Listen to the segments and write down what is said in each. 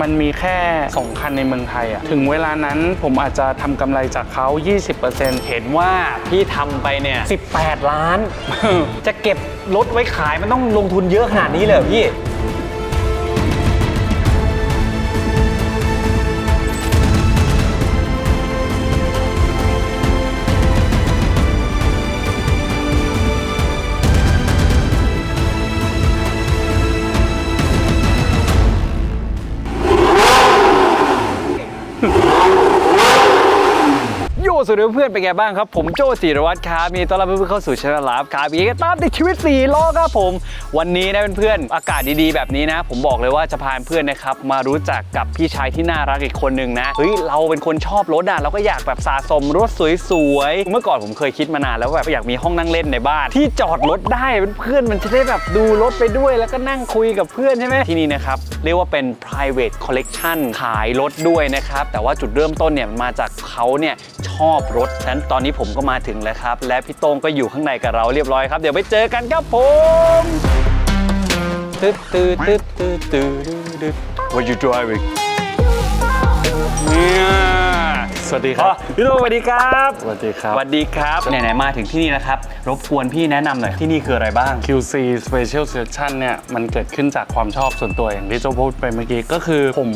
มันมีแค่ 2 คันในเมืองไทยอะถึงเวลานั้นผมอาจจะทำกำไรจากเขา 20%เห็นว่าพี่ทำไปเนี่ย 18 ล้าน จะเก็บรถไว้ขายมันต้องลงทุนเยอะขนาดนี้เลยเหรอพี่ สวัสดีเพื่อนเป็นไงบ้างครับ ผมโจศิรวัตรครับมีต้อนรับเพื่อนๆเข้าสู่ช anel ลับครับอีกตามติดชีวิต4ล้อครับผม วันนี้นะเพื่อนๆอากาศดีๆแบบนี้นะ ผมบอกเลยว่าจะพาเพื่อนนะครับมารู้จักกับพี่ชายที่น่ารักอีกคนหนึ่งนะเฮ้ยเราเป็นคนชอบรถอะเราก็อยากแบบสะสมรถสวยๆเมื่อก่อนผมเคยคิดมานานแล้วว่าแบบอยากมีห้องนั่งเล่นในบ้าน ที่จอดรถได้เพื่อนๆมันจะได้แบบดูรถไปด้วย แล้วก็นั่งคุยกับเพื่อนใช่ไหมที่นี่นะครับเรียกว่าเป็น private collection ขายรถด้วยนะครับแต่ว่าจุดเริ่มต้นเนี่ยมาจากเขาเนี่ยชอบรถฉะนั้นตอนนี้ผมก็มาถึงแล้วครับ และพี่โต้งก็อยู่ข้างในกับเราเรียบร้อยครับ เดี๋ยวไปเจอกันครับผมตึ๊ดตึ๊ดตึ๊ดตึ๊ดตึ๊ดตึ๊ด What you driving เนี่ยสวัสดีคอ๋รัอบพี่โต้งสวัสดีครับ สวัสดีครับ สวัสดีครับ ไหนๆ มาถึงที่นี่นะครับ รบกวนพี่แนะนำหน่อยที่นี่คืออะไรบ้าง QC Special Selection เนี่ยมันเกิดขึ้นจากความชอบส่วนตัวอย่างที่โจพูดไปเมื่อกี้ ก็คือผม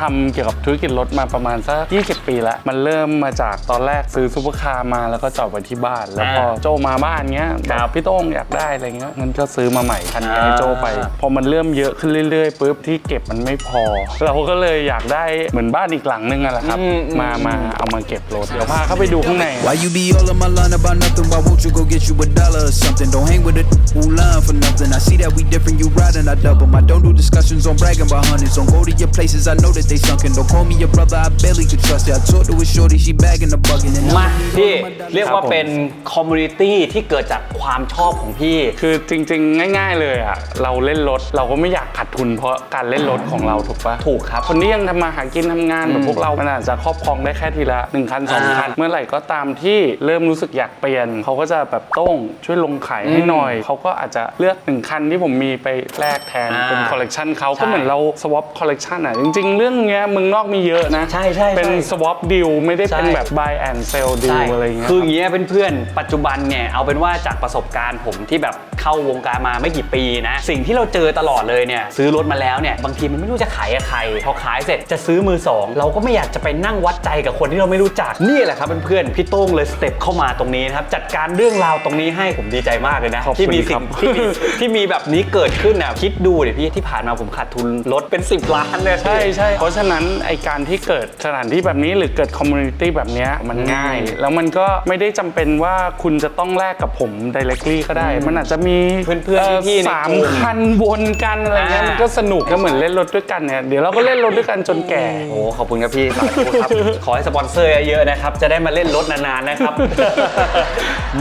ทำเกี่ยวกับธุรกิจรถมาประมาณสัก 20 ปีแล้ว มันเริ่มมาจากตอนแรกซื้อซูเปอร์คาร์มาแล้วก็จอดไว้ที่บ้าน แล้วพอโจมาบ้านเงี้ยครับแบบพี่โต้งอยากได้อะไรเงี้ยงั้นก็ซื้อมาใหม่คันนี้อ่าให้โจไป พอมันเริ่มเยอะขึ้นเรื่อยๆปุ๊บที่เก็บมันไม่พอ เราก็เลยอยากได้เหมือนบ้านอีกหลังนึงอะแหละครับอืมอืมมามาเอามาเก็บรถเดี๋ยวพาเข้าไปดูข้างใน Why you be all on my line about nothing? Why won't you go get you a dollar or something? Don't hang with a who line for nothing. I see that we different, you riding, I double. I don't do discussions on bragging about hundreds. Don't go to your places, I know that they sunken. Don't call me your brother, I barely could trust you. I talked to a shorty, she bagging the bugging. And มา now พี่ all of my dollars- เรียกว่าเป็นคอมมูนิตี้ที่เกิดจากความชอบของพี่ คือจริงๆ ง่าย ๆ เลยอะ เราเล่นรถเราก็ไม่อยากขาดทุนเพราะการเล่นรถของเราถูกปะถูกครับ คนที่ยังทำมาหากินทำงานแบบพวกเรา มันอาจจะครอบครองได้แค่ทีละหนึ่งคันสองคันอ่าเมื่อไหร่ก็ตามที่เริ่มรู้สึกอยากเปลี่ยนเขาก็จะแบบโต้งช่วยลงขายให้หน่อย เขาก็อาจจะเลือกหนึ่งคันที่ผมมีไปแลกแทนอ่าเป็นคอลเลกชันเขาใช่ก็เหมือนเราสวอปคอลเลกชันอะจริง ๆ เรื่องเนี้ยเมึงนอกมีเยอะนะใช่ใช่เป็นใช่สวอปดิวไม่ได้เป็นใช่แบบ buy and sell deal อะไรอย่างเงี้ยคืออย่างเงี้ยเพื่อนๆปัจจุบันเนี่ยเอาเป็นว่าจากประสบการณ์ผมที่แบบ เข้าวงการมาไม่กี่ปีนะ สิ่งที่เราเจอตลอดเลยเนี่ยซื้อรถมาแล้วเนี่ยบางทีมันไม่รู้จะขายกับใครพอขายเสร็จจะซื้อมือสองเราก็ไม่อยากจะไปนั่งวัดใจกับคนที่เราไม่รู้จักนี่แหละครับเพื่อนๆพี่โต้งเลยสเต็ปเข้ามาตรงนี้นะครับจัดการเรื่องราวตรงนี้ให้ผมดีใจมากเลยนะขอบคุณที่มีสิ่ครังบที่มีที่มีแบบนี้เกิดขึ้นน่ะคิดดูดิพี่ที่ผ่านมาผมขาดทุนรถเป็น 10 ล้านเลยใช่ใช่เพราะฉะนั้นไอการที่เกิดสถานที่แบบนี้หรือเกิดคอมมูนิตี้แบบเนี้ยมันง่าย แล้วมันก็ไม่ได้จำเป็นว่าคุณจะต้องแลกกับผม directly ก็ได้ มันอาจจะมีเพื่อนๆพี่ๆในสามกลุ่มคันวนกันอะไรเงี้ยอ่ามั มันก็สนุกก็เหมือนเล่นรถด้วยกันเนี่ยเดี๋ยวเราก็เล่นรถด้วยกันจนแก่ โอ้ขอบคุณครับพี่สาธุครับ ขอให้สปอนเซอร์เยอะๆนะครับ จะได้มาเล่นรถนานๆนะครับ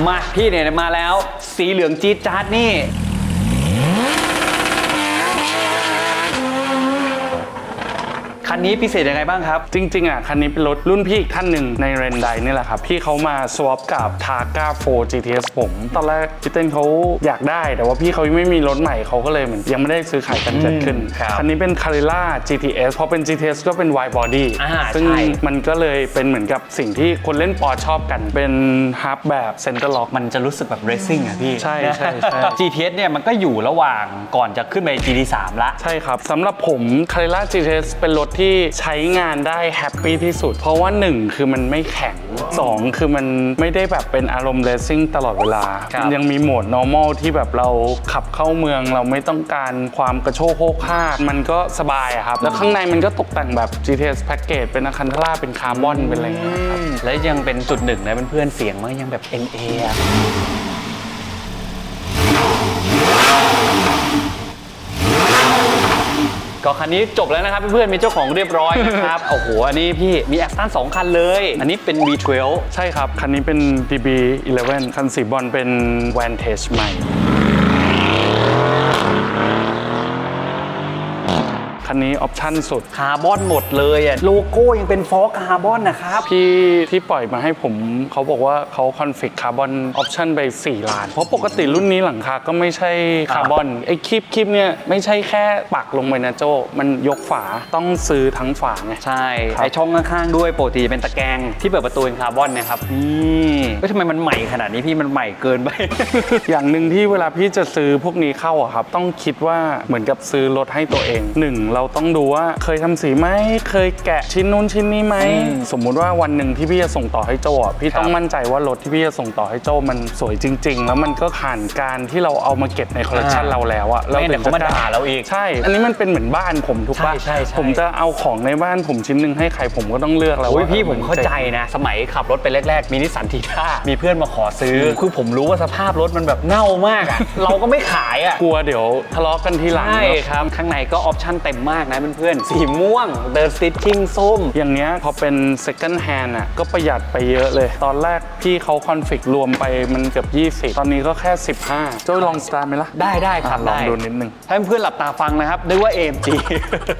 มาพี่เนี่ยมาแล้ว สีเหลืองจี๊ดจ๊าดนี่ คันนี้พิเศษยังไงบ้างครับ จริง ๆ อะ คันนี้เป็นรถรุ่นพี่อีกท่านหนึ่งในเรนไดนี่แหละครับ พี่เขามาสวอปกับ t a g a 4 GTS ผม ตอนแรกพี่เต้นเขาอยากได้ แต่ว่าพี่เขายังไม่มีรถใหม่เขาก็เลยเหมือนยังไม่ได้ซื้อขายกันเกิดขึ้น ครับคันนี้เป็น c a r r e r a GTS พอเป็น GTS ก็เป็น wide body อ่าซึ่งใช่ มันก็เลยเป็นเหมือนกับสิ่งที่คนเล่นปอชอบกัน เป็นฮับแบบ center lock มันจะรู้สึกแบบเรซซิ่งอะพี่ ใช่ใช่ใช่ GTS เนี่ยมันก็อยู่ระหว่างก่อนจะขึ้นไป GT3 ละ ใช่ครับสำหรับผม c a r r e r a GTS เป็นรถที่ใช้งานได้แฮปปี้ที่สุด เพราะว่า 1 คือมันไม่แข็ง 2 คือมันไม่ได้แบบเป็นอารมณ์เลสซิ่งตลอดเวลา ครับ มันยังมีโหมด normal ที่แบบเราขับเข้าเมือง เราไม่ต้องการความกระโชกโคกห้ากมันก็สบายอะครับ แล้วข้างในมันก็ตกแต่งแบบ GTS Package เป็นอาคันทาร่าเป็นคาร์บอนเป็นอะไรอย่างเงี้ยครับและยังเป็นจุดหนึ่งนะเพื่อนๆเสียงมันยังแบบ NA อะ ก็คันนี้จบแล้วนะครับเพื่อนๆมีเจ้าของเรียบร้อยนะครับ โอ้โห อันนี้พี่มีแอสตันสองคันเลย อันนี้เป็น V12 ใช่ครับ คันนี้เป็น DB11 คันสีบอลเป็น Vantage ใหม่ คันนี้ออปชั่นสุด คาร์บอนหมดเลยอะโลโก้ยังเป็นฟอกคาร์บอนนะครับ พี่ที่ปล่อยมาให้ผมเขาบอกว่าเขาคอนฟิกคาร์บอนออปชันไป 4 ล้าน เพราะปกติรุ่นนี้หลังคาก็ไม่ใช่คาร์บอนไอ้คลิปคลิปเนี่ยไม่ใช่แค่ปักลงไปนะโจ มันยกฝาต้องซื้อทั้งฝาไง ใช่ครับ ไอช่องข้างๆด้วยปกติเป็นตะแกรงที่เปิดประตูเป็นคาร์บอนเนะครับนี่เฮ้ยทำไมมันใหม่ขนาดนี้พี่มันใหม่เกินไป อย่างหนึ่งที่เวลาพี่จะซื้อพวกนี้เข้าอะครับ ต้องคิดว่าเหมือนกับซื้อรถให้ตัวเองหนึ่งเราต้องดูว่าเคยทำสีไหมเคยแกะชิ้นนู้นชิ้นนี้ไหมอืมสมมุติว่าวันหนึ่งที่พี่จะส่งต่อให้โจอะพี่ต้องครับมั่นใจว่ารถที่พี่จะส่งต่อให้โจมันสวยจริง ๆ แล้วมันก็ผ่านการที่เราเอามาเก็บในคอลเลคชันอ่าเราแล้วอะไม่งั้นเดี๋ยวเขามาถึงจะด่าเราอีกใช่ อันนี้มันเป็นเหมือนบ้านผมถูกปะใช่ใช่ใช่ผมจะเอาของในบ้านผมชิ้นหนึ่งให้ใครผมก็ต้องเลือกแล้วโอ้ยว่าพี่ออผมเข้าใจนะ สมัยขับรถไปแรก ๆ มีนิสสันทีท่ามีเพื่อนมาขอซื้อ คือผมรู้ว่าสภาพรถมันแบบเน่ามากอะเราก็ไม่ขายอะกลัวเดี๋ยวทะเลาะกันทีหลังใช่เนอะครับข้างในก็ออปชั่นเต็มมากนะเพื่อนๆ สีม่วง เดินสติ t ชิ่งส้ม อย่างเงี้ยพอเป็น second hand อะก็ประหยัดไปเยอะเลย ตอนแรกพี่เขาคอนฟิกรวมไปมันเกือบ 20 ตอนนี้ก็แค่ 15 เจ้าลองสตาร์ทไหมล่ะได้ได้ครับอะลองได้ ดูนิดนึงให้เพื่อนๆหลับตาฟังนะครับนึกว่า AMG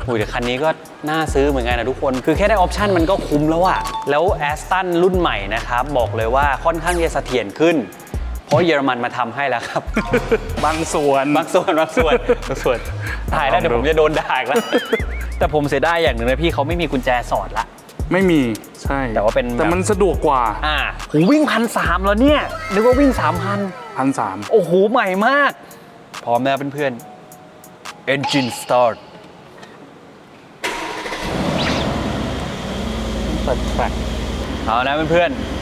โอ้ยแต่คันนี้ก็น่าซื้อเหมือนกันนะทุกคน คือแค่ได้ออปชั่นมันก็คุ้มแล้วอะแล้ว Aston รุ่นใหม่นะครับ บอกเลยว่าค่อนข้างจะเสถียรขึ้น เพราะเยอรมันมาทำให้แล้วครับ บางส่วนบางส่วนบางส่วนบางส่วนถ่ายแล้วเดี๋ยวผมจะโดนด่าอีกแล้ว แต่ผมเสียดายอย่างหนึ่งนะพี่เขาไม่มีกุญแจสอดละ ไม่มีใช่แต่ว่าเป็นแต่มันสะดวกกว่า อ่าโหวิ่งพันสามแล้วเนี่ยนึกว่าวิ่งสามพันพันสามโอ้โหใหม่มาก พร้อมแล้วเพื่อนๆ Engine Start เปิดแฟลกเอานะเพื่อนๆ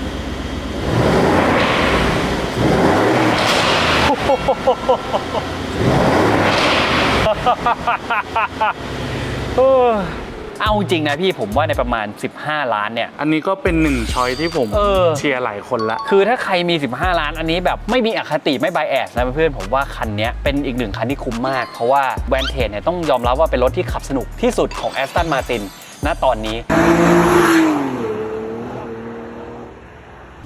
เออเอาจริงนะพี่ผมว่าในประมาณ 15 ล้านเนี่ย อันนี้ก็เป็นหนึ่งช้อยที่ผมเออ เชียร์หลายคนละ คือถ้าใครมี 15 ล้านอันนี้แบบไม่มีอคติไม่ไบแอสนะเพื่อนๆผมว่าคันเนี้ยเป็นอีกหนึ่งคันที่คุ้มมาก เพราะว่าแวนเทจเนี่ยต้องยอมรับว่าเป็นรถที่ขับสนุกที่สุดของ Aston Martin ณตอนนี้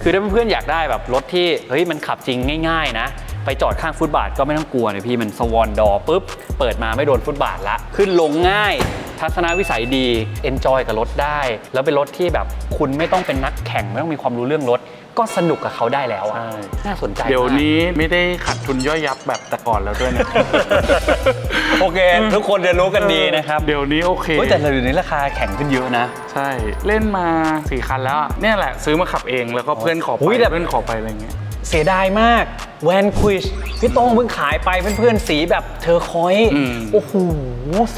คือถ้าเพื่อนๆอยากได้แบบรถที่เฮ้ยมันขับจริงง่าย ๆ นะ ไปจอดข้างฟุตบาทก็ไม่ต้องกลัวเลยพี่มันสวอนดอปุ๊บ เปิดมาไม่โดนฟุตบาทละ ขึ้นลงง่าย ทัศนวิสัยดีเอนจอยกับรถได้ แล้วเป็นรถที่แบบคุณไม่ต้องเป็นนักแข่งไม่ต้องมีความรู้เรื่องรถ ก็สนุกกับเขาได้แล้วอะใช่น่าสนใจเดี๋ยวมากนี้ไม่ได้ขาดทุนย่อยยับแบบแต่ก่อนแล้วด้วยนะ โอเค ทุกคนจะรู้กันดีนะครับเดี๋ยวนี้โอเคเฮ้ยแต่เดี๋ยวนี้ราคาแข่งขึ้นเยอะนะ ใช่เล่นมาสี่คันแล้วอะเนี่ยแหละซื้อมาขับเองแล้วก็เพื่อนขอไปอุ๊ยแต่เพื่อนขอไปอะไรเงี้ย เสียดายมากแวนควิชพี่โต้งเพิ่งขายไปเพื่อนๆสีแบบเธอคอยอืม โอ้โห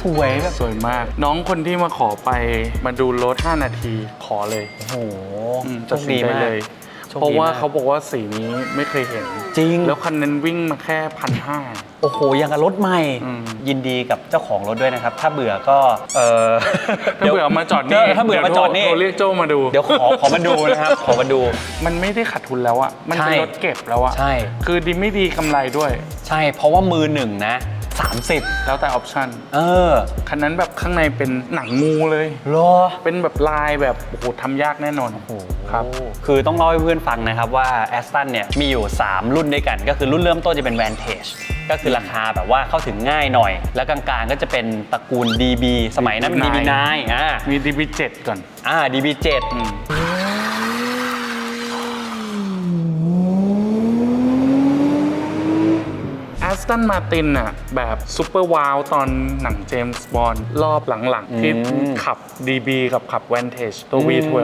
สวยแบบสวยมาก น้องคนที่มาขอไปมาดูรถ 5 นาทีขอเลย โอ้โหอืมโชตัดคสินดีใจมากเลย โชคดีเพราะว่ามกเขาบอกว่าสีนี้ไม่เคยเห็น จริง แล้วคันนั้นวิ่งมาแค่พันห้า โอ้โหยังกับรถใหม่ อืมยินดีกับเจ้าของรถด้วยนะครับ ถ้าเบื่อก็ เออถ้าเบื่อมาจอดนี่ถ้าเบื่อมาจอดนี่โทรเรียกโจมาดู เดี๋ยวขอขอมาดูนะครับ ขอมาดู มันไม่ได้ขาดทุนแล้วอะมันเป็นใช่รถเก็บแล้วอะใช่ คือดีไม่ดีกำไรด้วย ใช่ เพราะว่ามือหนึ่งนะ 30 แล้วแต่ออปชั่นเออคันนั้นแบบข้างในเป็นหนังงูเลย รอ เป็นแบบลายแบบโอ้โหทำยากแน่นอนครับ คือต้องเล่าให้เพื่อนฟังนะครับว่า Aston เนี่ยมีอยู่ 3 รุ่นด้วยกัน ก็คือรุ่นเริ่มต้นจะเป็น Vantage ก็คือราคาแบบว่าเข้าถึงง่ายหน่อย แล้วกลางๆก็จะเป็นตระกูล DB สมัยนั้น DB9 DB9 อ่ามี DB7 ก่อน อ่า DB7 อืมแอ สตันมาตินอะแบบซูเปอร์วาวตอนหนังเจมส์บอนด์รอบหลังๆ ที่อืมขับ DB กับขับ Vantage ตัว V12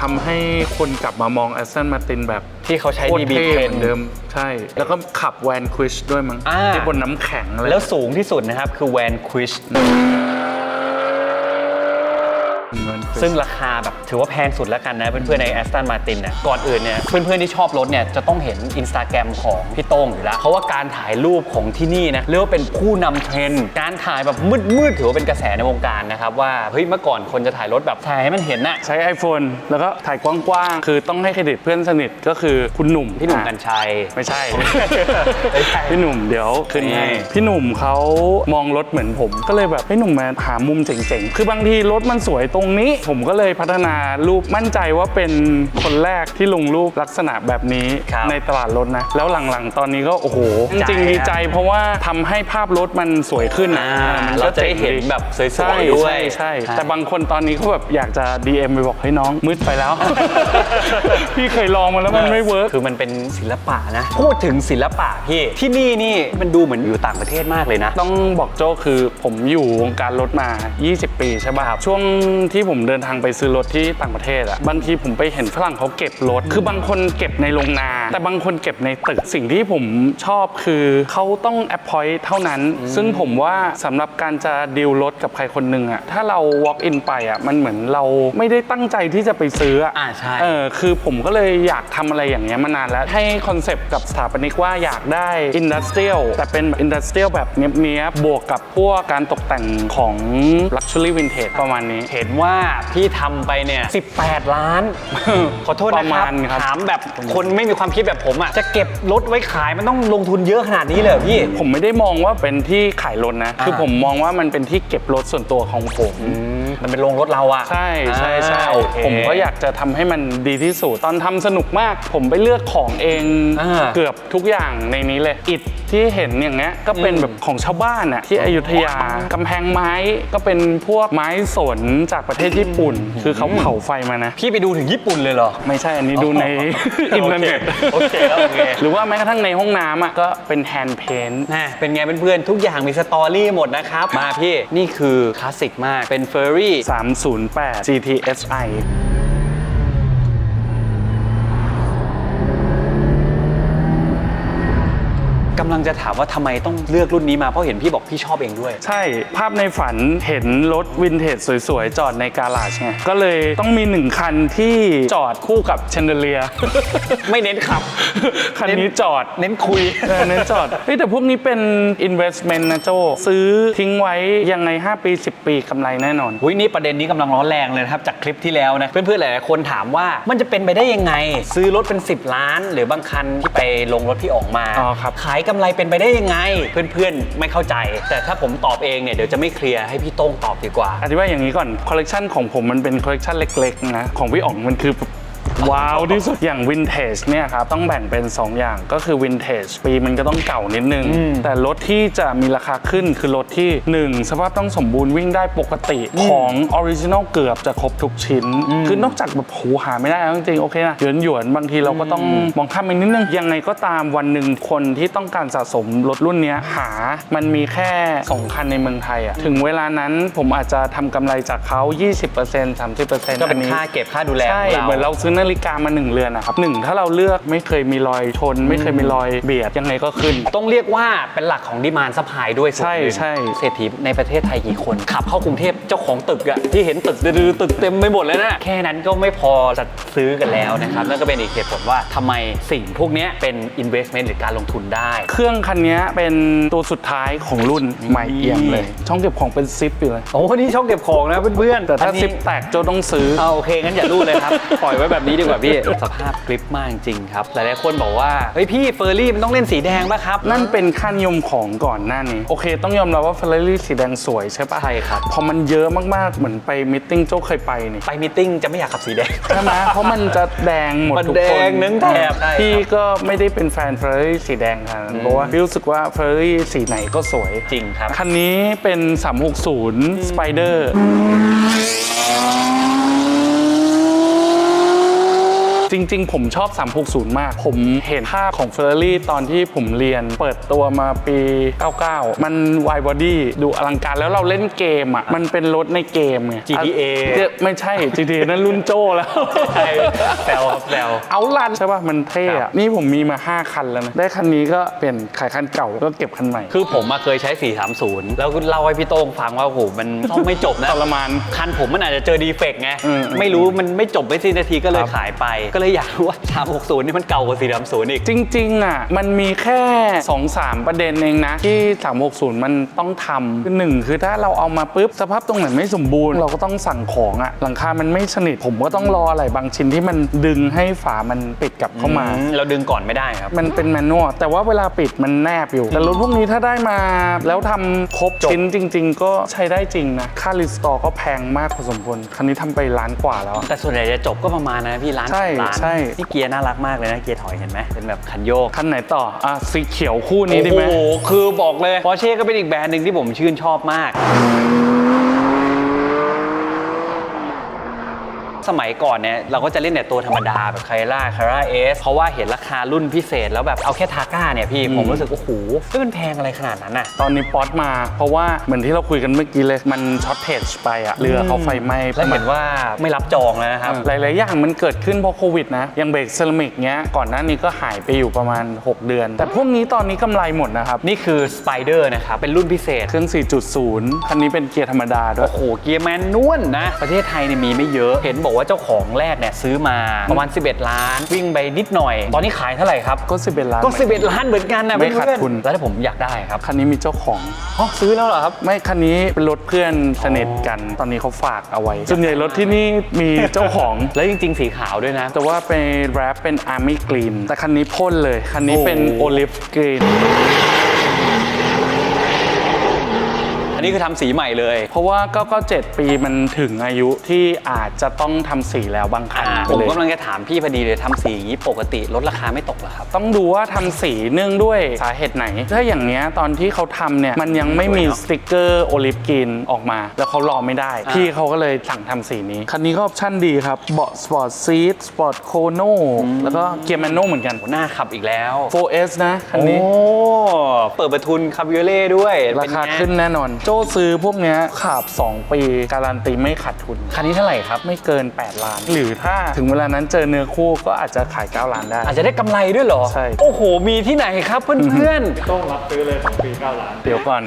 ทำให้คนกลับมามองแอสตันมาตินแบบที่เขาใช้ โคตรเท่ DB10 เหมือนเดิมใช่ แล้วก็ขับแวนควิชด้วยมั้งอ่า ที่บนน้ำแข็งอะไรแล้วสูงที่สุดนะครับ คือ Vanquish เงิน ซึ่งราคาแบบถือว่าแพงสุดแล้วกันนะ เพื่อนๆใน Aston Martin เนี่ยก่อนอื่นเนี่ยเพื่อนๆที่ชอบรถเนี่ยจะต้องเห็น Instagram ของพี่โต้งอยู่แล้ว เพราะว่าการถ่ายรูปของที่นี่นะเรียกว่าเป็นผู้นำเทรนด์การถ่ายแบบมืดๆถือว่าเป็นกระแสในวงการนะครับว่าเฮ้ยเมื่อก่อนคนจะถ่ายรถแบบถ่ายให้มันเห็นน่ะ ใช้ iPhone แล้วก็ถ่ายกว้างๆ คือต้องให้เครดิตเพื่อนสนิทก็คือคุณหนุ่มพี่หนุ่มอะกัญชัย ไม่ใช่ ไม่ใช่พี่หนุ่มเดี๋ยวขึ้นให้นี่ พี่หนุ่มเขามองรถเหมือนผม ก็เลยแบบพี่หนุ่มมาหามุมเจ๋งๆ คือบางทีรถมันสวยตรงนี้ผมผมก็เลยพัฒนารูปมั่นใจว่าเป็นคนแรกที่ลงรูปลักษณะแบบนี้ครับในตลาดรถนะ แล้วหลังๆ ตอนนี้ก็โอ้โห จใจริงๆดีนะใจ เพราะว่าทำให้ภาพรถมันสวยขึ้นอ่าอ่มันเราก็จะได้เห็นแบบสวยๆด้วยใช่ใช่ ใช่ แต่บางคนตอนนี้เขาแบบอยากจะ DM ไปบอกให้ยน้องมืดไปแล้ว พี่เคยลองมาแล้วมันไม่เวิร์ก คือมันเป็นศิลปะนะ พูดถึงศิลปะพี่ ที่นี่นี่มันดูเหมือนอยู่ต่างประเทศมากเลยนะ ต้องบอกโจ้คือผมอยู่วงการรถมา 20 ปีใช่ป่ะครับช่วงที่ผมเดินทางไปซื้อรถที่ต่างประเทศอะบางทีผมไปเห็นฝรั่งเขาเก็บรถ คือบางคนเก็บในโรงนา แต่บางคนเก็บในตึกสิ่งที่ผมชอบคือเขาต้องแอปพอยต์เท่านั้น ซึ่งผมว่าสำหรับการจะดีลรถกับใครคนหนึ่งอะถ้าเรา walk in ไปอะมันเหมือนเราไม่ได้ตั้งใจที่จะไปซื้ออะอ่าใช่เออคือผมก็เลยอยากทำอะไรอย่างเงี้ยมานานแล้วให้คอนเซปต์กับสถาปนิกว่าอยากได้อินดัสเทรียลแต่เป็นอินดัสเทรียลแบบเนี้ยบๆบวกกับพวกการตกแต่งของ Luxury Vintage ประมาณนี้เห็นว่าพี่ทำไปเนี่ย18 ล้าน ขอโทษนะประคมารับณครับ ถามแบบคนไม่มีความคิดแบบผมอะจะเก็บรถไว้ขายมันต้องลงทุนเยอะขนาดนี้เลยเหรอพี่ ผมไม่ได้มองว่าเป็นที่ขายรถนะ อ่า คือผมมองว่ามันเป็นที่เก็บรถส่วนตัวของผม มันเป็นโรงรถเราอะใช่ใช่ใช่ อ่าโอเค ผมก็อยากจะทำให้มันดีที่สุด ตอนทำสนุกมาก ผมไปเลือกของเองอ่าเกือบทุกอย่างในนี้เลย อิฐที่เห็นอย่างเงี้ยก็เป็นอืมแบบของชาวบ้านอะที่อยุธยากำแพงไม้ก็เป็นพวกไม้สนจากประเทศญี่ปุ่น คือเขาเผาไฟมานะ พี่ไปดูถึงญี่ปุ่นเลยเหรอ ไม่ใช่อันนี้ดูในอินเทอร์เน็ตโอเคโอเคหรือว่าแม้กระทั่งในห้องน้ำอะก็เป็นแฮนด์เพนนะเป็นไงเพื่อนๆทุกอย่างมีสตอรี่หมดนะครับ มาพี่นี่คือคลาสสิกมากเป็นเฟอร์รี่308 GTSI กำลังจะถามว่าทำไมต้องเลือกรุ่นนี้มาเพราะเห็นพี่บอกพี่ชอบเองด้วย ใช่ภาพในฝันเห็นรถวินเทจสวยๆ จอดในการาจไงก็เลยต้องมีหนึ่งคันที่จอดคู่กับเชนเดเลีย ไม่เน้นขับ คันนี้จอดเน้นคุยเออเน้นจอดเฮ้ยแต่พวกนี้เป็น investment นะโจซื้อทิ้งไว้ยังไง 5 ปี 10 ปีกำไรแน่นอนอุ้ยนี่ประเด็นนี้กำลังร้อนแรงเลยนะครับ จากคลิปที่แล้วนะ เพื่อนๆหลายๆคนถามว่ามันจะเป็นไปได้ยังไง ซื้อรถเป็น 10 ล้าน หรือบางคันที่ไปลงรถพี่ออกมาอ๋อครับ ขายกำไรเป็นไปได้ยังไง เพื่อนๆ ไม่เข้าใจ แต่ถ้าผมตอบเองเนี่ยเดี๋ยวจะไม่เคลียร์ให้พี่โต้งตอบดีกว่า อธิบายอย่างนี้ก่อนคอลเลกชันของผมมันเป็นคอลเลกชันเล็กๆนะของพี่อ๋องมันคือ ว้าวที่สุดอย่างวินเทจเนี่ยครับต้องแบ่งเป็น 2 อย่างก็คือวินเทจปีมันก็ต้องเก่านิดนึง แต่รถที่จะมีราคาขึ้นคือรถที่ 1 สภาพต้องสมบูรณ์วิ่งได้ปกติของออริจินอลเกือบจะครบทุกชิ้น คือนอกจากแบบโหหาไม่ได้แล้วจริงๆ โอเคนะหยวนหยวนๆบางทีเราก็ต้องมองข้ามไปนิดนึง ยังไงก็ตามวันหนึ่งคนที่ต้องการสะสมรถรุ่นเนี้ยหามันมีแค่ 2 คันในเมืองไทยอะถึงเวลานั้นผมอาจจะทำกำไรจากเขา20% 30%ก็เป็นอัค่าเก็บค่าดูแลใช่ของเราเหมือนเราซื้อนาฬิกามาหนึ่งเรือนนะครับหนึ่งถ้าเราเลือกไม่เคยมีรอยชน ไม่เคยมีรอยเบียดยังไงก็ขึ้น ต้องเรียกว่าเป็นหลักของดีมานสปายด้วยส่วนหนึ่งใช่ใช่ เศรษฐีในประเทศไทยกี่คน ขับเข้ากรุงเทพเจ้าของตึกอะที่เห็นตึกดื้อๆตึกเต็มไปหมดเลยนะแค่นั้นก็ไม่พอจะซื้อกันแล้วนะครับนั่นก็เป็นอีกเหตุผลว่าทำไมสิ่งพวกเนี้ยเป็น investment หรือการลงทุนได้ เครื่องคันนี้เป็นตัวสุดท้ายของรุ่นใหม่เอี่ยมเลย ช่องเก็บของเป็นซิปอยู่เลยโอ้โหนี่ช่องเก็บของนะเพื่อนๆแต่ถ้าอันนี้ซิปแตกโจต้องซื้อ เอาโอเคงั้นอย่ารูดเลยครับ ปล่อยไว้แบบนี้ดีกว่าพี่ สภาพกริปมากจริงครับ หลายๆคนบอกว่า เฮ้ยพี่เฟอร์รี่มันต้องเล่นสีแดงป่ะครับ นั่นเป็นค่านิยมของก่อนหน้านี้ โอเค ต้องยอมรับว่า Ferrari สีแดงสวยใช่ปะใช่ครับ พอมันเยอะมากๆ เหมือนไปมิทติ้งโจ้เคยไปนี่ไปมีตติ้งจะไม่อยากขับสีแดง ใช่ไหมเพราะมันจะแดงหมดมันทุกคนแดงทั้งแถบใช่ครับ พี่ก็ไม่ได้เป็นแฟน Ferrari สีแดงขนาดนั้นเพราะว่าพี่รู้สึกว่า Ferrari สีไหนก็สวย จริงครับ คันนี้เป็น 360 Spider จริง ๆ ผมชอบ 360 มาก ผมเห็นภาพของ Ferrari ตอนที่ผมเรียน เปิดตัวมาปี 99 มันวายบอดี้ดูอลังการแล้วเราเล่นเกมอะ มันเป็นรถในเกมไง GTA เดี๋ยวไม่ใช่ GTA นั่นรุ่นโจ้แล้วใช่แซวครับแซวเอาลันใช่ป่ะ มันเท่ครัอะบนี่ผมมีมา 5 คันแล้วนะ ได้คันนี้ก็เปลี่ยนขายคันเก่าก็เก็บคันใหม่ คือผมมาเคยใช้ 430 แล้วก็เล่าให้พี่โต้งฟังว่าโอ้โหมันต้องไม่จบนะทรมานคันผมมันอาจจะเจอดีเฟกต์ไงอืมไม่รู้มันไม่จบไม่สิ้นนาทีก็เลยครับขายไปก็เลยเลยอยากรู้ว่า 360 นี่มันเก่ากว่า 430 อีก จริงๆอะมันมีแค่ 2-3 ประเด็นเองนะ ที่ 360 มันต้องทำคือหนึ่งคือถ้าเราเอามาปุ๊บสภาพตรงไหนไม่สมบูรณ์ เราก็ต้องสั่งของอะหลังคา มันไม่สนิทผมก็ต้องรออะไรบางชิ้นที่มันดึงให้ฝามันปิดกลับเข้ามา อืเราดึงก่อนไม่ได้ครับ มันเป็นแมนนวลแต่ว่าเวลาปิดมันแนบอยู่ แต่รถพวกนี้ถ้าได้มา แล้วทำครบจบ ชิ้นจริง ๆ ก็ใช้ได้จริงนะ ค่ารีสตอร์ก็แพงมากพอสมควรคันนี้ทำไปล้านกว่าแล้วอะ แต่ส่วนใหญ่จะจบก็ประมาณนะพี่ร้านใช่ร้านใช่ นี่เกียร์น่ารักมากเลยนะเกียร์ถอยเห็นไหมเป็นแบบคันโยก คันไหนต่อ อะสีเขียวคู่นี้ดีไหมโอ้โหคือบอกเลย p o r s c h e ก็เป็นอีกแบรนด์หนึ่งที่ผมชื่นชอบมาก สมัยก่อนเนี่ยเราก็จะเล่นแต่ตัวธรรมดาแบบคาร่าคาร่าเอสเพราะว่าเห็นราคารุ่นพิเศษ แล้วแบบเอาแค่ทาก้าเนี่ยพี่ผมรู้สึกโอ้โหเฮ้ยมันแพงอะไรขนาดนั้นน่ะตอนนี้ป๊อตมา เพราะว่าเหมือนที่เราคุยกันเมื่อกี้เลยมันช็อตเทจไปอะเรือเขาไฟไหม้แล้วเห็นว่าไม่รับจองแล้วนะครับหลาย ๆ อย่างมันเกิดขึ้นเพราะโควิดนะอย่างเบรกเซรามิกเนี้ยก่อนหน้านี้ก็หายไปอยู่ประมาณ 6 เดือน แต่พวกนี้ตอนนี้กำไรหมดนะครับนี่คือ Spider นะครับเป็นรุ่นพิเศษเครื่อง 4.0 คันนี้เป็นเกียร์ธรรมดาด้วยโอ้โหเกียร์แมนนวลนะประเทศไทยเนี่ยมีไม่เยอะเห็นบอกว่าเจ้าของแรกเนี่ยซื้อมาประมาณ 11 ล้าน วิ่งไปนิดหน่อย ตอนนี้ขายเท่าไหร่ครับ ก็ 11 ล้าน ก็ 11 ล้านเหมือนกันนะไม่ขาดเพื่อนๆทุนแล้วถ้าผมอยากได้ครับ คันนี้มีเจ้าของอ๋อซื้อแล้วเหรอครับ ไม่คันนี้เป็นรถเพื่อนสนิทกัน ตอนนี้เขาฝากเอาไว้ ส่วนใหญ่รถที่นี่มีเจ้าของ แล้วจริง ๆ สีขาวด้วยนะ แต่ว่าเป็นแรปเป็น Army Green แต่คันนี้พ่นเลย คันนี้เป็นโอ้ Olive Green อัน นี้คือทำสีใหม่เลย เพราะว่า997ปีมันถึงอายุที่อาจจะต้องทำสีแล้วบางคันอ่าไปผมเลย กำลังจะถามพี่พอดีเลยทำสีอย่างนี้ปกติลดราคาไม่ตกเหรอครับ ต้องดูว่าทำสีเนื่องด้วยสาเหตุไหน ถ้าอย่างเนี้ยตอนที่เขาทำเนี่ย มันยังไม่มีสวยเนอะสติกเกอร์โอลิฟกรีนออกมา แล้วเขารอไม่ได้ อ่า พี่เขาก็เลยสั่งทำสีนี้ คันนี้ก็ออปชั่นดีครับ เบาะสปอร์ตซีทสปอร์ตโคโนแล้วก็เกียร์แมนนวลเหมือนกัน หน้าขับอีกแล้ว 4S นะ คันนี้ โอ้ เปิดประทุนคาบิเล่ด้วยราคาเป็ไงขึ้นแน่นอน โจ้ซื้อพวกเนี้ยขับ2 ปี การันตีไม่ขาดทุน คันนี้เท่าไหร่ครับ ไม่เกิน 8 ล้าน หรือถ้าถึงเวลานั้นเจอเนื้อคู่ก็อาจจะขาย 9 ล้านได้ อาจจะได้กำไรด้วยเหรอ ใช่ โอ้โห มีที่ไหนครับเพื่อนเดี๋ยวก่อน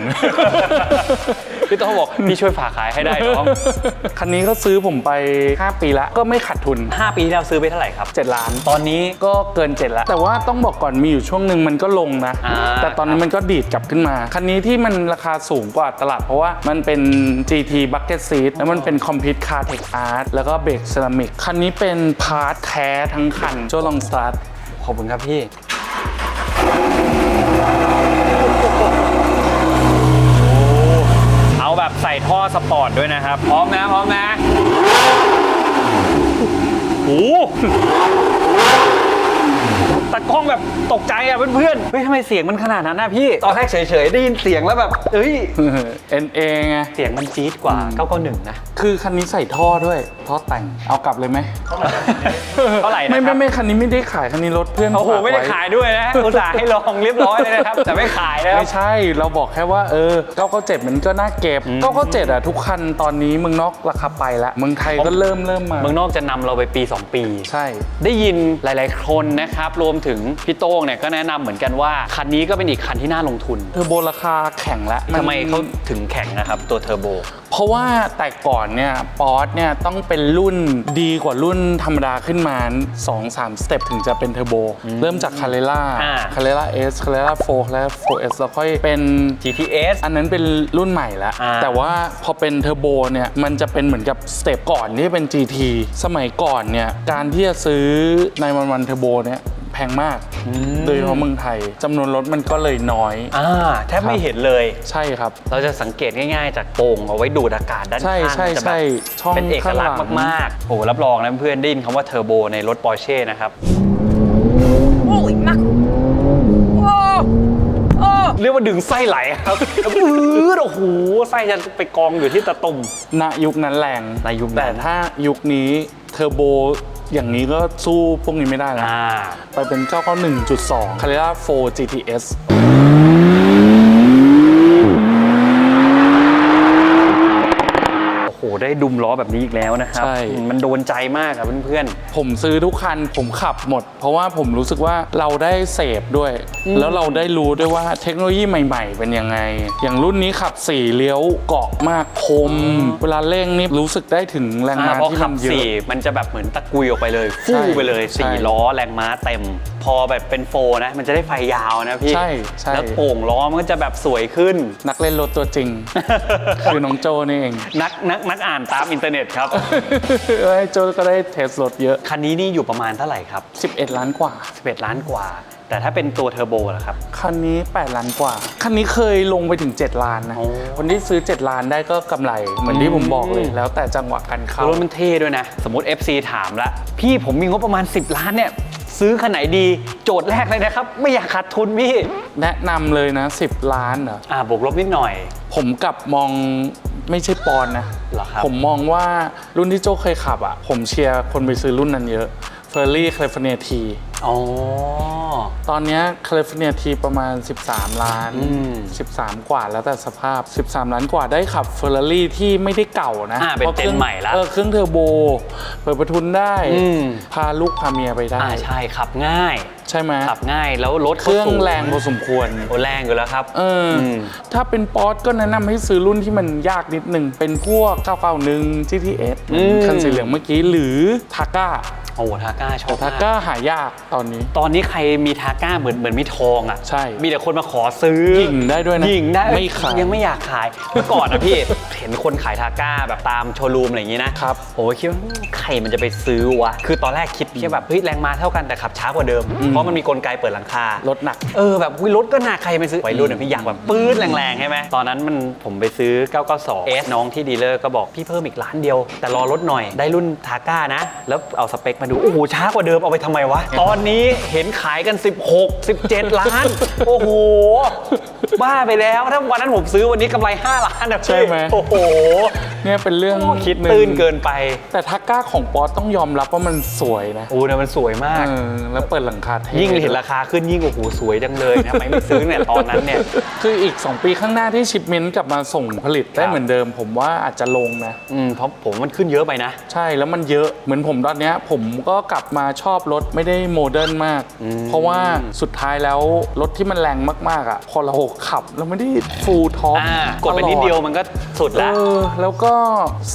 ๆพี่ต้องบอกพี่ช่วยฝากขายให้ได้น้อง คันนี้ก็ซื้อผมไป 5 ปีแล้วก็ไม่ขาดทุน 5 ปีที่เราซื้อไปเท่าไหร่ครับ 7 ล้าน ตอนนี้ก็เกิน 7 แล้ว แต่ว่าต้องบอกก่อนมีอยู่ช่วงหนึ่งมันก็ลงนะ อ่า แต่ตอนนี้มันก็ดีดกลับขึ้นมา คันนี้ที่มันราคาสูงกว่าตลาดเพราะว่ามันเป็น GT Bucket Seat แล้วมันเป็น Complete Car Tech Art แล้วก็เบรกเซรามิกคันนี้เป็นพาร์ทแท้ทั้งคันโจ้ลองสตาร์ทขอบคุณครับพี่เอาแบบใส่ท่อสปอร์ตด้วยนะครับ พร้อมนะพร้อมนะโอ้ ตะกล้องแบบตกใจอะเพื่อนๆเฮ้ยทำไมเสียงมันขนาดนั้นนะพี่ ตอนแรกเฉยๆได้ยินเสียงแล้วแบบเอ้ย NA ไงเสียงมันจี๊ดกว่า991นะ คือคันนี้ใส่ท่อด้วยท่อแต่งเอากลับเลยไหมเท่าไหร่นะไม่คไม่รับไม่คันนี้ไม่ได้ขายคันนี้รถเพื่อนโอ้โหฝกไม่ได้ว้ขายด้วยนะอุตส่าห์ให้ลองเรียบร้อยเลยนะครับแต่ไม่ขายนะครับไม่ใช่เราบอกแค่ว่าเออ997มันก็น่าเก็บ997อะทุกคันตอนนี้เมืองนอกราคาไปละเมืองไทยก็เริ่มเริ่มมาเมืองนอกจะนำเราไปปี 2 ปี ใช่ ได้ยินหลาย ๆ คนนะครับ รวมถึงพี่โต้งเนี่ยก็แนะนำเหมือนกันว่า คันนี้ก็เป็นอีกคันที่น่าลงทุน เทอร์โบราคาแข่งแล้วทำไมเขาถึงแข่งนะครับตัวเทอร์โบ เพราะว่าแต่ก่อนเนี่ยป๊อตเนี่ยต้องเป็นรุ่นดีกว่ารุ่นธรรมดาขึ้นมา 2-3สเต็ปถึงจะเป็นเทอร์โบ เริ่มจากคาเรล่าอ่า คาเรล่าเอสคาเรล่าโฟคาเรล่าโฟเอสแล้วค่อยเป็น GTS อันนั้นเป็นรุ่นใหม่แล้ว อ่า แต่ว่าพอเป็นเทอร์โบเนี่ยมันจะเป็นเหมือนกับสเต็ปก่อนที่เป็น GT สมัยก่อนเนี่ยการที่จะซื้อในวันวันเทอร์โบเนี่ย แพงมากโดยเฉพาะเมืองไทยจำนวนรถมันก็เลยน้อย อ่าแทบไม่เห็นเลย ใช่ครับ เราจะสังเกตง่ายๆ จากโป่งเอาไว้ดูดอากาศด้านใช่ข้างใช่มันจะแบใช่บช่องเป็นเอกลักษณ์ข้างหลัง มากๆ โอ้รับรองนะเพื่อนได้ยินคำว่าเทอร์โบในรถปอร์เช่นะครับ Holy mackerel! Whoa! Oh! เรียกว่าดึงไส้ไหลครับปื๊ดโอ้โหไส้จะไปกองอยู่ที่ตะตุ่ม ณยุคนั้นแรงในยุคนั้น แต่ถ้ายุคนี้เทอร์โบ อย่างนี้ก็สู้พวกนี้ไม่ได้แล้ว อ่า ไปเป็น 991.2 Carrera 4 GTS โอ้โหได้ ได้ดุมล้อแบบนี้อีกแล้วนะครับ ใช่อืมมันโดนใจมากอะเพื่อนผมซื้อทุกคันผมขับหมด เพราะว่าผมรู้สึกว่าเราได้เสพด้วย แล้วเราได้รู้ด้วยว่าเทคโนโลยีใหม่ ๆ เป็นยังไง อย่างรุ่นนี้ขับสี่เลี้ยวเกาะมากคม เวลาเร่งนี่รู้สึกได้ถึงแรงๆม้าอ่าพอที่ขัมับนเยอะ สี่มันจะแบบเหมือนตะกุยออกไปเลยใช่ฟู่ไปเลยใช่ สี่ล้อแรงม้าเต็ม พอแบบเป็นโฟร์นะ มันจะได้ไฟยาวนะพี่ใช่ใช่ แล้วโป่งล้อมันก็จะแบบสวยขึ้น นักเล่นรถตัวจริง คือน้องโจนี่เอง นักนักนักอ่านตามอินเทอร์เน็ตครับ เอ้ยโจก็ได้เทสรถเยอะ คันนี้นี่อยู่ประมาณเท่าไหร่ครับ 11 ล้านกว่า 11 ล้านกว่า แต่ถ้าเป็นตัวเทอร์โบล่ะครับ คันนี้ 8 ล้านกว่า คันนี้เคยลงไปถึง 7 ล้านนะ โอ้ คนที่ซื้อ 7 ล้านได้ก็กำไร เหมือนที่ผมบอกเลย แล้วแต่จังหวะการเข้ารถมันเท่ด้วยนะ สมมติ FC ถามละพี่ผมมีงบประมาณ 10 ล้านเนี่ย ซื้อคันไหนดีโจทย์แรกเลยนะครับ ไม่อยากขาดทุนพี่ แนะนำเลยนะ 10 ล้านเหรออ่าบวกลบนิดหน่อย ผมกลับมองไม่ใช่ปอนด์นะ เหรอครับ ผมมองว่ารุ่นที่โจเคยขับอะ ผมเชียร์คนไปซื้อรุ่นนั้นเยอะเฟ อร์รี่คาลิฟอร์เนียทีอ๋อ ตอนเนี้คาลิฟอร์เนียทีประมาณ 13 ล้านอืม13 กว่าแล้วแต่สภาพ 13 ล้านกว่าได้ขับเฟอร์รารี่ที่ไม่ได้เก่านะอ่าเป็นพราะครื่องเจนใหม่ละเออเครื่องเทอร์โบ เปิดประทุนได้อืมพาลูกพาเมียไปได้อ่าใช่ขับง่าย ใช่ไหมขับง่ายแล้วรถเครื่องขาสูแรงพอสมควรโอ้แรงอยู่แล้วครับ เอออมถ้าเป็นป๊อตก็แนะนำให้ซื้อรุ่นที่มันยากนิดนึงเป็นพวก991 GTS คันสีเหลืองเมื่อกี้หรือทาก้า โอ้ทาก้าชอแต่บทามากก้าหายากตอนนี้ ตอนนี้ใครมีทาก้าเหมือนเหมือนมีทองอะใช่มีแต่คนมาขอซื้อยิงได้ด้วยนะยิงได้ไม่ขายยังไม่อยากขายเมื่อก่อนนะพี่เห็นคนขายทาก้าแบบตามโชว์รูมอะไรอย่างนี้นะครับผมก็คิดว่าใครมันจะไปซื้อวะคือตอนแรกคิดแค่แบบเฮ้ยแรงม้าเท่ากันแต่ขับช้ากว่าเดิม เพราะมันมีกลไกเปิดหลังคารถหนัก เออแบบอุ๊ยรถก็หนักใครไปซื้อวัยรุ่นอะพี่อยากแบบปื๊ดแรงๆใช่ไหมตอนนั้นมันผมไปซื้อ 992 S น้องที่ดีลเลอร์ก็บอกพี่เพิ่มอีกล้านเดียว แต่รอรถหน่อยได้รุ่นทาก้านะ แล้วเอาสเปคมาดูโอ้โหช้ากว่าเดิมเอาไปทำไมวะตอนนี้เห็นขายกัน 16 17 ล้าน โอ้โหบ้าไปแล้วถ้าวันนั้นผมซื้อวันนี้กำไร 5 ล้านนะพี่ใช่ไหมโอ้โหเนี่ยเป็นเรื่องคิดหงตื้นเกินไป แต่ทาก้าของป๊อตต้องยอมรับว่ามันสวยนะโอ้เนี่ยมันสวยมาก เออแล้วเปิดหลังคาเท่ยิ่งเห็นราคาขึ้นยิ่งโอ้โหสวยจังเลยนะทำไมไม่ซื้อเนี่ยตอนนั้นเนี่ย คืออีก 2 ปีข้างหน้าที่ชิปเมนต์กลับมาส่งผลิตได้ครับเหมือนเดิม ผมว่าอาจจะลงนะ อืมเพราะผมมันขึ้นเยอะไปนะ ใช่แล้วมันเยอะเหมือนผมตอนเนี้ย ผมก็กลับมาชอบรถไม่ได้โมเดิร์นมาก เพราะว่าสุดท้ายแล้วรถที่มันแรงมากๆอะพอเราขับแล้วไม่ได้ฟูลท็อปอ่ากดไปนิดเดียวมันก็สุดเอแล้วอแล้วก็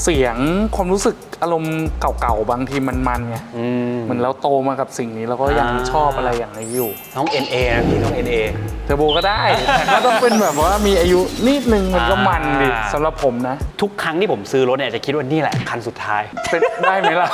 เสียงความรู้สึก อารมณ์เก่าๆบางทีมันมันไงอืม เหมือนเราโตมากับสิ่งนี้เราก็ยังอ่า ชอบอะไรอย่างนี้อยู่น้อง NA นะพี่น้อง NA เทอร์โบก็ได้ แต่ก็ต้องเป็นแบบว่ามีอายุนิดนึงมันก็มันดิอ่า สำหรับผมนะ ทุกครั้งที่ผมซื้อรถเนี่ยจะคิดว่านี่แหละคันสุดท้าย เป็นได้ไหมล่ะ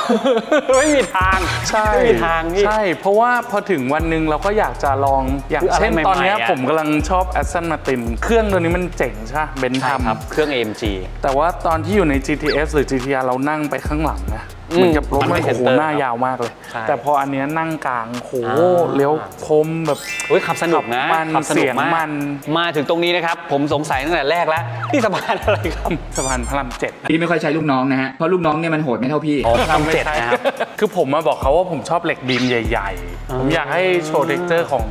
ไม่มีทางใช่ไม่มีทางพี่ ใช่ เพราะว่าพอถึงวันหนึ่งเราก็อยากจะลองอย่างคืออะไรเช่น ใหม่ๆตอนเนี้ยอะผมกำลังชอบ Aston Martin เครื่องตัวนี้มันเจ๋งใช่ปะเบนซ์ทใช่ครับ เครื่อง AMG ำแต่ว่าตอนที่อยู่ใน GTS หรือ GTR เรานั่งไปข้างหลังนะอืมเหมือนกับรถมันมัไม่นโอ้โห center หน้ายาวมากเลยใช่แต่พออันเนี้ยนั่งกลางโหอ่าเลี้ยวคมแบบเฮ้ยขับสนุกนะขับมันขับสนุเสีกยงมากมันมาถึงตรงนี้นะครับ ผมสงสัยตั้งแต่แรกแล้วนี่สะพานอะไรครับสะพานพระรามเจ็ดพี่ไม่ค่อยใช้ลูกน้องนะฮะเพราะลูกน้องเนี่ยมันโหดไม่เท่าพี่อ๋อพระรามไม่เจ็ดใช่นะครับคือผมมาบอกเขาว่าผมชอบเหล็กบีมใหญ่ ๆ ผมอยากให้โชว์เท็กเจอร์ของ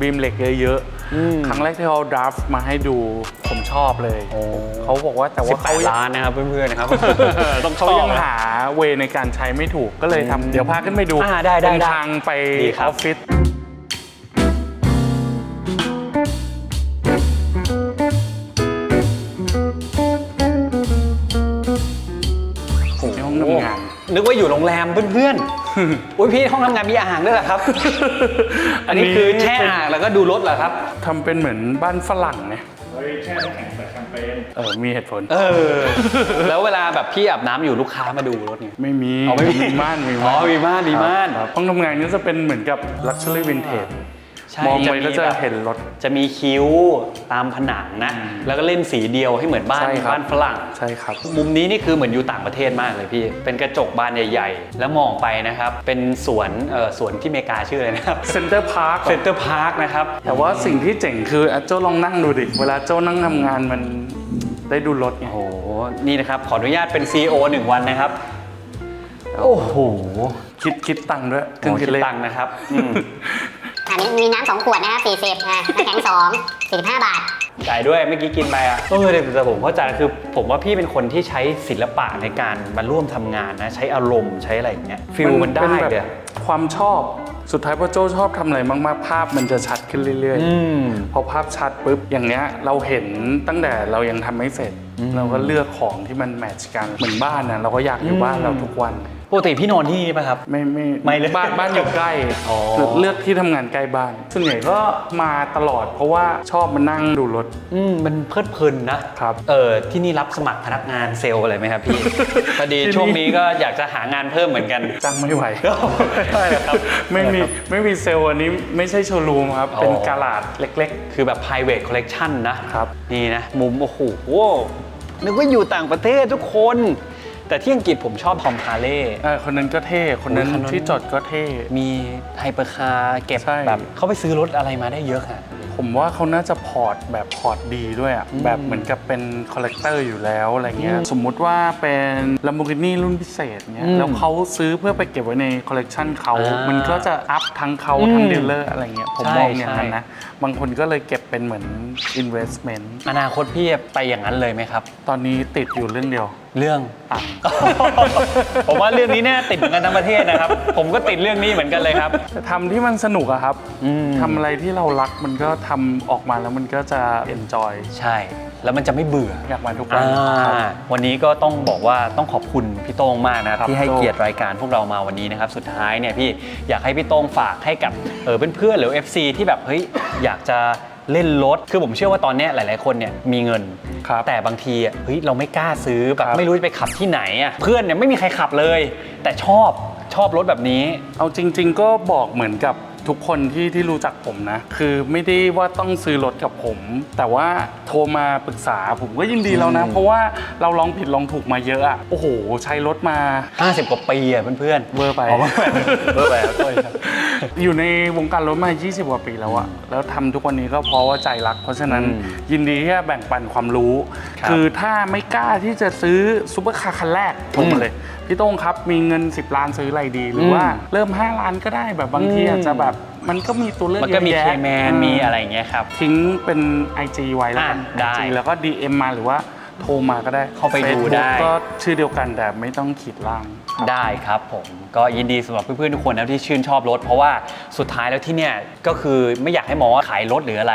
บีมเหล็กเยอะๆ ครั้งแรกที่เขาดราฟมาให้ดูผมชอบเลย เขาบอกว่าแต่ว่าเขา18ล้านนะครับเพื่อนๆนะครับต้องชเขาอบยังนะหาเวในการใช้ไม่ถูกก็เลยทำเดี๋ยวพาขึ้นไปดูอ่าได้ได้เป็นได้ทางไปดีอครับอฟฟิศโอ้โหห้องทำงานนึกว่าอยู่โรงแรมเพื่อนๆ อุ้ยพี่ห้องทำงานมีอ่างด้วยเหรอครับ อันนี้คือแช่อ่างแล้วก็ดูรถเหรอครับ ทำเป็นเหมือนบ้านฝรั่งไงเออ มีเหตุผล เออ แล้วเวลาแบบพี่อาบน้ำอยู่ลูกค้ามาดูรถเนี่ย ไม่มีอ๋อไม่มีม่านมีอ๋อมีม่านมีม่าน ครับห้องทำงานนี้จะเป็นเหมือนกับ Luxury Vintage ใช่มองไปก็จะแบบเห็นรถ จะมีคิ้วตามผนังนะ แล้วก็เล่นสีเดียวให้เหมือนบ้านใช่ครับ บ้านฝรั่ง ใช่ครับ มุมนี้นี่คือเหมือนอยู่ต่างประเทศมากเลยพี่ เป็นกระจกบานใหญ่ ๆ แล้วมองไปนะครับ เป็นสวนเออสวนที่อเมริกาชื่ออะไรนะครับ เซ็นเตอร์พาร์คเซ็นเตอร์พาร์คนะครับ แต่ว่าสิ่งที่เจ๋งคืออะโจ้ลองนั่งดูดิ เวลาโจ้นั่งทำงานมันได้ดูรถไง โอ้โห นี่นะครับ ขออนุญาตเป็น CEO หนึ่งวันนะครับ โอ้โหคิดคิดตังค์ด้วยเครื่องคิดเลข ตังค์นะครับอืมอันนี้ มีน้ำสองขวดนะครับ40อ่าน้ำแข็ง2 45บาท จ่ายด้วยเมื่อกี้กินไปอะเออแต่แต่ผมเข้าใจคือผมว่าพี่เป็นคนที่ใช้ศิลปะในการมาร่วมทำงานนะ ใช้อารมณ์ใช้อะไรอย่างเงี้ยฟิลมันได้ป็แบบเลยความชอบสุดท้ายพอโจชอบทำอะไรมากๆ ภาพมันจะชัดขึ้นเรื่อยอืม ๆ พอภาพชัดปุ๊บอย่างเนี้ยเราเห็นตั้งแต่เรายังทำไม่เสร็จ เราก็เลือกของที่มันแมทช์กันเหมือนบ้านนะเราก็อยากอยู่บ้านเราทุกวัน ปกติพี่นอนที่นี่ป่ะครับ ไม่ไม่ไม่เลยบ้านบ้านอยู่ใกล้อ๋อ เลือกที่ทำงานใกล้บ้านส่วนใหญ่ก็มาตลอด เพราะว่าชอบมานั่งดูรถ อืมมันเพลิดเพลินนะครับ เออที่นี่รับสมัครพนักงานเซลล์อะไรไหมครับพี่ พอดีที่นี่ช่วงนี้ก็อยากจะหางานเพิ่มเหมือนกันจังไม่ไหวได้เหรอครับ ไม่มีไม่มีเซลล์อันนี้ไม่ใช่โชว์รูมครับ เป็นอ๋อ กาลาดเล็ก คือแบบ private collection นะครับ นี่นะ มุม โอ้โห นึกว่าอยู่ต่างประเทศทุกคน แต่ที่อังกฤษผมชอบทอมฮาร์เลย์ๆเออคนนั้นก็เท่ คนนั้นโอ้ยคนนั้น ที่จอดก็เท่ มีไฮเปอร์คาร์เก็บใช่ แบบเขาไปซื้อรถอะไรมาได้เยอะค่ะ ผมว่าเขาน่าจะพอร์ตแบบพอร์ตดีด้วยอะแบบเหมือนกับเป็นคอลเลกเตอร์อยู่แล้วอะไรเงี้ยสมมุติว่าเป็น Lamborghini รุ่นพิเศษเงี้อืยมแล้วเขาซื้อเพื่อไปเก็บไว้ในคอลเลกชันเขา อ่ามัมันก็จะอัพทั้งเขาอืมทั้งดีลเลอร์อะไรเงี้ยผมใช่มองอย่างนั้นใช่ นะ บางคนก็เลยเก็บเป็นเหมือน investment อนาคตพี่จะไปอย่างนั้นเลยไหมครับ ตอนนี้ติดอยู่เรื่องเดียว เรื่องตังค์ผมว่าเรื่องนี้แน่ติดเหมือนกันทั้งประเทศนะครับ ผมก็ติดเรื่องนี้เหมือนกันเลยครับ แต่ทำที่มันสนุกอะครับอืม ทำอะไรที่เรารักมันก็ทำออกมาแล้วมันก็จะ enjoy ใช่ แล้วมันจะไม่เบื่อ อยากมาทุกวันอ่าครับวันนี้ก็ต้องบอกว่าต้องขอบคุณพี่โต้งมากนะครับที่ให้โต้งเกียรติรายการพวกเรามาวันนี้นะครับ สุดท้ายเนี่ยพี่อยากให้พี่โต้งฝากให้กับเออเพื่อนๆหรือ FC ที่แบบเฮ้ยอยากจะ เล่นรถ คือผมเชื่อว่าตอนเนี้ยหลาย ๆ คนเนี่ยมีเงิน ครับแต่บางทีอะเฮ้ยเราไม่กล้าซื้อแบบครับ ไม่รู้จะไปขับที่ไหนอะเพื่อนเนี่ยไม่มีใครขับเลย แต่ชอบชอบรถแบบนี้ เอาจริง ๆ ก็บอกเหมือนกับ ทุกคนที่ที่รู้จักผมนะ คือไม่ได้ว่าต้องซื้อรถกับผม แต่ว่าโทรมาปรึกษาผมก็ยินดีแล้วนะ เพราะว่าเราลองผิดลองถูกมาเยอะอะโอ้โห ใช้รถมา 50 กว่าปีอะเพื่อนๆเวอร์ไปอ๋อเวอร์ไปเวอร์ไปครับโทษครับอยู่ในวงการรถมา 20 กว่าปีแล้วอะแล้วทำทุกวันนี้ก็เพราะว่าใจรัก เพราะฉะนั้นอืมยินดีที่จะแบ่งปันความรู้ครับคือถ้าไม่กล้าที่จะซื้อซุปเปอร์คาร์คันแรกโทรมาเลย พี่โต้งครับมีเงิน 10 ล้านซื้ออะไรดี หรือว่าอืมเริ่ม 5 ล้านก็ได้แบบบางทีอืมอาจจะแบบมันก็มีตัวเลือกมันก็มีเยอะเคแยะแมนอืมีอะไรอย่างเงี้ยครับ ทิ้งเป็น IG ไว้แล้วกัน อะได้ IG แล้วก็ DM มาหรือว่าโทรมาก็ได้ เข้าไปดู Facebook ได้ ก็ชื่อเดียวกันแต่ไม่ต้องขีดล่างครับได้ครับผมก็ยินดีสำหรับเพื่อนๆทุกคนนะที่ชื่นชอบรถ เพราะว่าสุดท้ายแล้วที่เนี่ยก็คือไม่อยากให้มองว่าขายรถหรืออะไร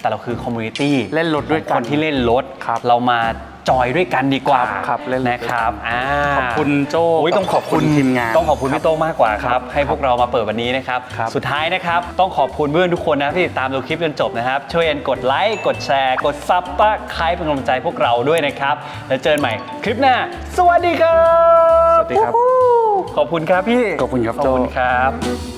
แต่เราคือคอมมูนิตี้เล่นรถด้วยกันคนที่เล่นรถ ครับเรามา จอยด้วยกันดีกว่าครับครับเล่นรถด้วยกันนะครับอ่าขอบคุณโจ้อุ๊ยต้องขอบคุณทีมงานต้องขอบคุณพี่โต้งมากกว่าคครัรับบให้พวกเรามาเปิดวันนี้นะครับครับ สุดท้ายนะครับ ต้องขอบคุณเพื่อนทุกคนนะที่ติดตามดูคลิปจนจบนะครับ ช่วยกันกดไลค์กดแชร์ กดซับตะไคร้เป็นกำลังใจพวกเราด้วยนะครับ แล้วเจอกันใหม่คลิปหน้า สวัสดีครับสวัสดีครับ ขอบคุณครับพี่ขอบคุณครับขอบโจ้คุณครับ